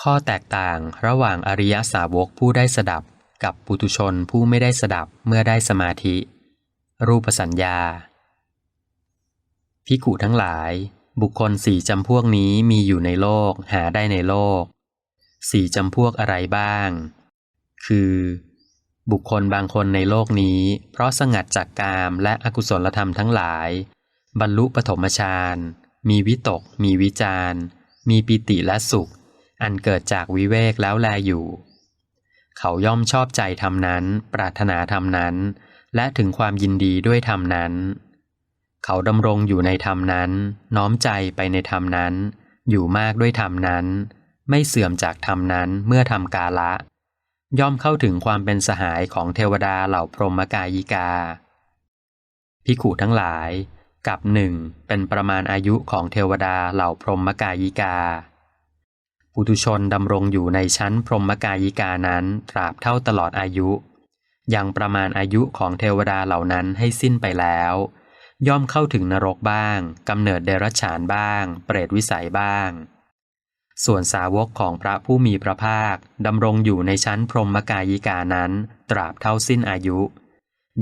ข้อแตกต่างระหว่างอริยสาวกผู้ได้สดับ กับปุถุชนผู้ไม่ได้สดับเมื่อได้สมาธิ รูปสัญญา พิกุทั้งหลาย บุคคลสี่จำพวกนี้มีอยู่ในโลกหาได้ในโลกสี่จำพวกอะไรบ้าง คือ บุคคลบางคนในโลกนี้ เพราะสงัดจากกามและอกุศลธรรมทั้งหลาย บรรลุปฐมฌานมีวิตก มีวิจารมีปิติและสุข อันเกิดจากวิเวกแล้วแลอยู่ เขาย่อมชอบใจธรรมนั้น ปรารถนาธรรมนั้น และถึงความยินดีด้วยธรรมนั้น เขาดำรงอยู่ในธรรมนั้น น้อมใจไปในธรรมนั้น อยู่มากด้วยธรรมนั้น ไม่เสื่อมจากธรรมนั้นเมื่อทำกาละ ย่อมเข้าถึงความเป็นสหายของเทวดาเหล่าพรหมกายิกาพิขุทั้งหลายกับหนึ่งเป็นประมาณอายุของเทวดาเหล่าพรหมกายิกา ปุถุชนดำรงอยู่ในชั้นพรหมกายิกานั้นตราบเท่าตลอดอายุ ยังประมาณอายุของเทวดาเหล่านั้นให้สิ้นไปแล้ว ย่อมเข้าถึงนรกบ้างกำเนิดเดรัจฉานบ้าง เปรตวิสัยบ้าง ส่วนสาวกของพระผู้มีพระภาคดำรงอยู่ในชั้นพรหมกายิกานั้น ตราบเท่าสิ้นอายุ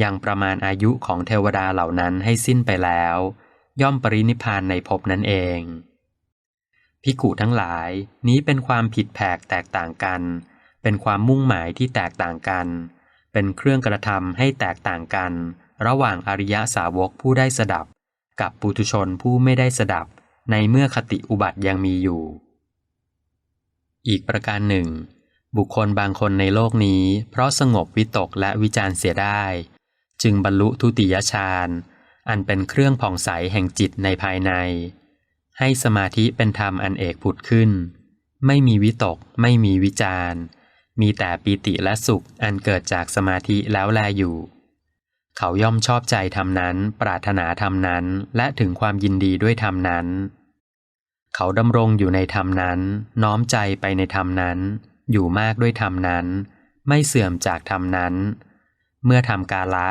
ยังประมาณอายุของเทวดาเหล่านั้นให้สิ้นไปแล้ว ย่อมปรินิพพานในภพนั้นเอง พิกุทั้งหลายนี้เป็นความผิดแผกแตกต่างกัน เป็นความมุ่งหมายที่แตกต่างกัน เป็นเครื่องกระทำให้แตกต่างกัน ระหว่างอริยสาวกผู้ได้สดับ กับปุถุชนผู้ไม่ได้สดับ ในเมื่อคติอุบัติยังมีอยู่ อีกประการหนึ่ง บุคคลบางคนในโลกนี้ เพราะสงบวิตกและวิจารเสียได้ จึงบรรลุทุติยฌานอันเป็นเครื่องผ่องใสแห่งจิตในภายใน ให้สมาธิเป็นธรรมอันเอกผุดขึ้น ไม่มีวิตก ไม่มีวิจารมีแต่ปีติและสุขอันเกิดจากสมาธิแล้วแลอยู่ เขาย่อมชอบใจธรรมนั้น ปรารถนาธรรมนั้น และถึงความยินดีด้วยธรรมนั้น เขาดำรงอยู่ในธรรมนั้น น้อมใจไปในธรรมนั้น อยู่มากด้วยธรรมนั้น ไม่เสื่อมจากธรรมนั้น เมื่อทำกาละ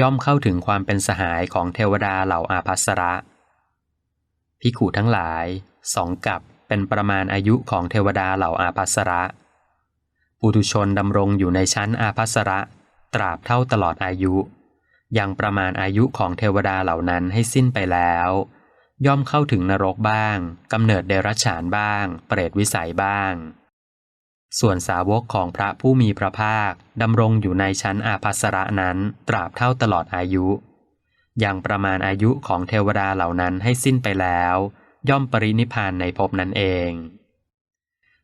ย่อมเข้าถึงความเป็นสหายของเทวดาเหล่าอาภัสระ พิขุทั้งหลายสองกับเป็นประมาณอายุของเทวดาเหล่าอาภัสระปุถุชนดำรงอยู่ในชั้นอาภัสระตราบเท่าตลอดอายุ ยังประมาณอายุของเทวดาเหล่านั้นให้สิ้นไปแล้ว ย่อมเข้าถึงนรกบ้างกำเนิดเดรัจฉานบ้าง เปรตวิสัยบ้าง ส่วนสาวกของพระผู้มีพระภาคดำรงอยู่ในชั้นอาภัสระนั้นตราบเท่าตลอดอายุ ยังประมาณอายุของเทวดาเหล่านั้นให้สิ้นไปแล้ว ย่อมปรินิพานในภพนั้นเอง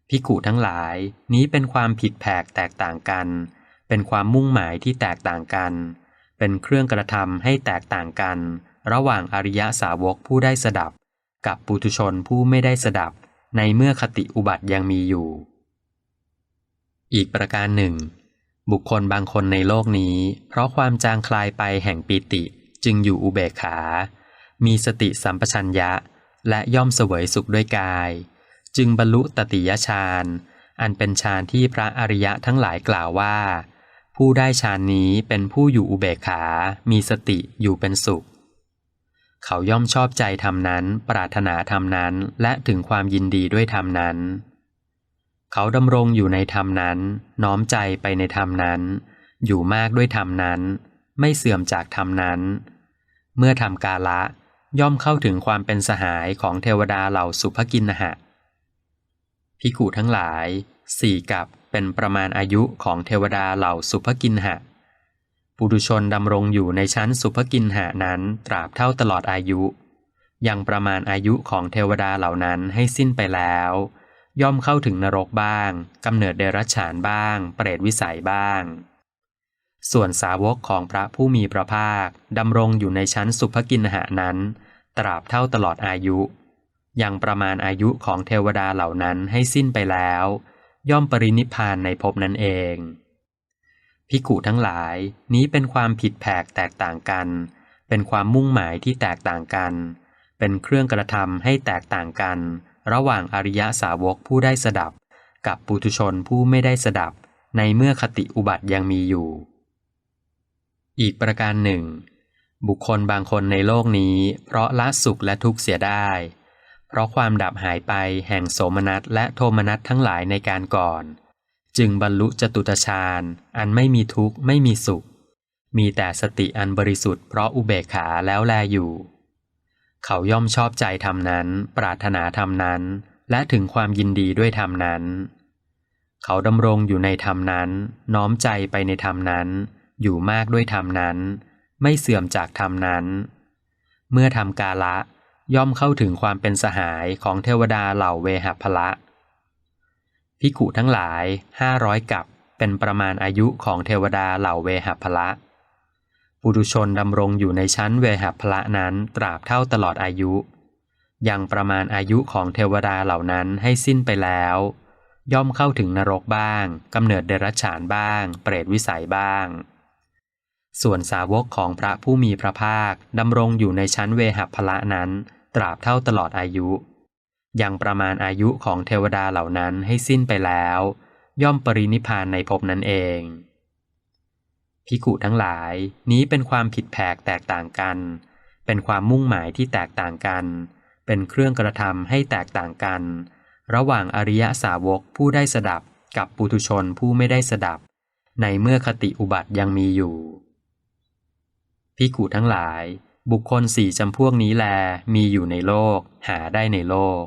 พิกุทั้งหลายนี้เป็นความผิดแผกแตกต่างกัน เป็นความมุ่งหมายที่แตกต่างกัน เป็นเครื่องกระทำให้แตกต่างกัน ระหว่างอริยสาวกผู้ได้สดับ กับปุถุชนผู้ไม่ได้สดับ ในเมื่อคติอุบัติยังมีอยู่ อีกประการหนึ่ง บุคคลบางคนในโลกนี้ เพราะความจางคลายไปแห่งปีติ จึงอยู่อุเบกขา มีสติสัมปชัญญะ และย่อมเสวยสุขด้วยกาย จึงบรรลุตติยฌานอันเป็นฌานที่พระอริยะทั้งหลายกล่าวว่า ผู้ได้ฌานนี้เป็นผู้อยู่อุเบกขา มีสติอยู่เป็นสุข เขาย่อมชอบใจธรรมนั้น ปรารถนาธรรมนั้น และถึงความยินดีด้วยธรรมนั้น เขาดำรงอยู่ในธรรมนั้น น้อมใจไปในธรรมนั้น อยู่มากด้วยธรรมนั้น ไม่เสื่อมจากธรรมนั้น เมื่อทำกาละย่อมเข้าถึงความเป็นสหายของเทวดาเหล่าสุภกินหะพิกุทั้งหลายสี่กับเป็นประมาณอายุของเทวดาเหล่าสุภกินหะ ปุถุชนดำรงอยู่ในชั้นสุภกินหะนั้นตราบเท่าตลอดอายุ ยังประมาณอายุของเทวดาเหล่านั้นให้สิ้นไปแล้ว ย่อมเข้าถึงนรกบ้างกำเนิดเดรัจฉานบ้าง เปรตวิสัยบ้าง ส่วนสาวกของพระผู้มีพระภาคดำรงอยู่ในชั้นสุภกินหะนั้น ตราบเท่าตลอดอายุ ยังประมาณอายุของเทวดาเหล่านั้นให้สิ้นไปแล้ว ย่อมปรินิพพานในภพนั้นเอง พิกุทั้งหลายนี้เป็นความผิดแผกแตกต่างกัน เป็นความมุ่งหมายที่แตกต่างกัน เป็นเครื่องกระทำให้แตกต่างกัน ระหว่างอริยสาวกผู้ได้สดับ กับปุถุชนผู้ไม่ได้สดับ ในเมื่อคติอุบัติยังมีอยู่ อีกประการหนึ่ง บุคคลบางคนในโลกนี้ เพราะละสุขและทุกข์เสียได้ เพราะความดับหายไปแห่งโสมนัสและโทมนัสทั้งหลายในการก่อน จึงบรรลุจตุตฌานอันไม่มีทุกข์ไม่มีสุข มีแต่สติอันบริสุทธิ์เพราะอุเบกขาแล้วแลอยู่ เขาย่อมชอบใจธรรมนั้น ปรารถนาธรรมนั้น และถึงความยินดีด้วยธรรมนั้น เขาดำรงอยู่ในธรรมนั้น น้อมใจไปในธรรมนั้น อยู่มากด้วยธรรมนั้น ไม่เสื่อมจากธรรมนั้น เมื่อทำกาละ ย่อมเข้าถึงความเป็นสหายของเทวดาเหล่าเวหพละพิกุทั้งหลายห้าร้อยกับเป็นประมาณอายุของเทวดาเหล่าเวหพละปุถุชนดำรงอยู่ในชั้นเวหพละนั้นตราบเท่าตลอดอายุ ยังประมาณอายุของเทวดาเหล่านั้นให้สิ้นไปแล้ว ย่อมเข้าถึงนรกบ้างกำเนิดเดรัจฉานบ้าง เปรตวิสัยบ้าง ส่วนสาวกของพระผู้มีพระภาคดำรงอยู่ในชั้นเวหพละนั้น ตราบเท่าตลอดอายุ ยังประมาณอายุของเทวดาเหล่านั้นให้สิ้นไปแล้ว ย่อมปรินิพานในภพนั้นเอง พิกุทั้งหลายนี้เป็นความผิดแผกแตกต่างกัน เป็นความมุ่งหมายที่แตกต่างกัน เป็นเครื่องกระทำให้แตกต่างกัน ระหว่างอริยสาวกผู้ได้สดับกับปุถุชนผู้ไม่ได้สดับ ในเมื่อคติอุบัติยังมีอยู่ พิกูทั้งหลาย บุคคลสี่จำพวกนี้แลมีอยู่ในโลก หาได้ในโลก